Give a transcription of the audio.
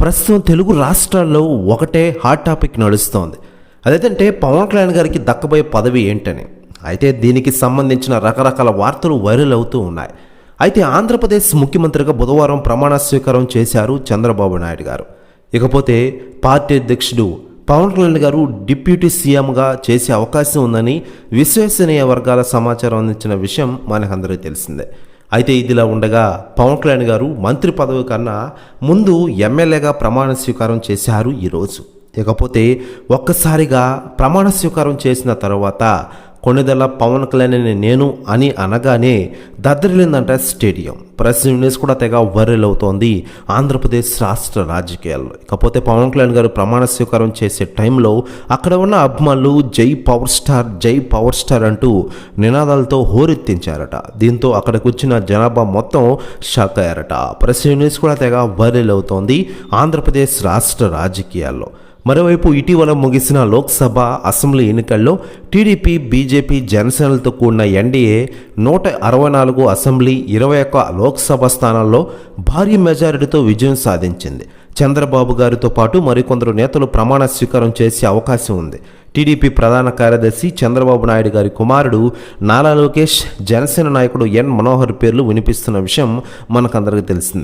ప్రస్తుతం తెలుగు రాష్ట్రాల్లో ఒకటే హాట్ టాపిక్ నడుస్తోంది. అదేంటంటే పవన్ కళ్యాణ్ గారికి దక్కబోయే పదవి ఏంటని. అయితే దీనికి సంబంధించిన రకరకాల వార్తలు వైరల్ అవుతూ ఉన్నాయి. అయితే ఆంధ్రప్రదేశ్ ముఖ్యమంత్రిగా బుధవారం ప్రమాణ స్వీకారం చేశారు చంద్రబాబు నాయుడు గారు. ఇకపోతే పార్టీ అధ్యక్షుడు పవన్ కళ్యాణ్ గారు డిప్యూటీ సీఎంగా చేసే అవకాశం ఉందని విశ్వసనీయ వర్గాల సమాచారం అందించిన విషయం మనకందరికీ తెలిసిందే. అయితే ఇదిలా ఉండగా పవన్ కళ్యాణ్ గారు మంత్రి పదవి కన్నా ముందు ఎమ్మెల్యేగా ప్రమాణ స్వీకారం చేశారు ఈరోజు. ఇకపోతే ఒక్కసారిగా ప్రమాణ స్వీకారం చేసిన తర్వాత కొన్నిదల పవన్ కళ్యాణ్ అని నేను అని అనగానే దద్దరిల్లిందంట స్టేడియం. ప్రెస్ న్యూస్ కూడా తెగ వైరల్ అవుతోంది. ఆంధ్రప్రదేశ్ రాష్ట్ర రాజకీయాల్లో. ఇకపోతే పవన్ కళ్యాణ్ గారు ప్రమాణ స్వీకారం చేసే టైంలో అక్కడ ఉన్న అభిమానులు జై పవర్ స్టార్ జై పవర్ స్టార్ అంటూ నినాదాలతో హోరెత్తించారట. దీంతో అక్కడికి వచ్చిన జనాభా మొత్తం షాక్ అయ్యారట. ప్రెస్ న్యూస్ కూడా తెగ వైరల్ అవుతోంది ఆంధ్రప్రదేశ్ రాష్ట్ర రాజకీయాల్లో. మరోవైపు ఇటీవల ముగిసిన లోక్సభ అసెంబ్లీ ఎన్నికల్లో టీడీపీ బీజేపీ జనసేనలతో కూడిన ఎన్డీఏ నూట అరవై నాలుగు అసెంబ్లీ ఇరవై ఒక్క లోక్సభ స్థానాల్లో భారీ మెజారిటీతో విజయం సాధించింది. చంద్రబాబు గారితో పాటు మరికొందరు నేతలు ప్రమాణ స్వీకారం చేసే అవకాశం ఉంది. టీడీపీ ప్రధాన కార్యదర్శి చంద్రబాబు నాయుడు గారి కుమారుడు నారా లోకేష్ జనసేన నాయకుడు ఎన్ మనోహర్ పేర్లు వినిపిస్తున్న విషయం మనకందరికీ తెలిసింది.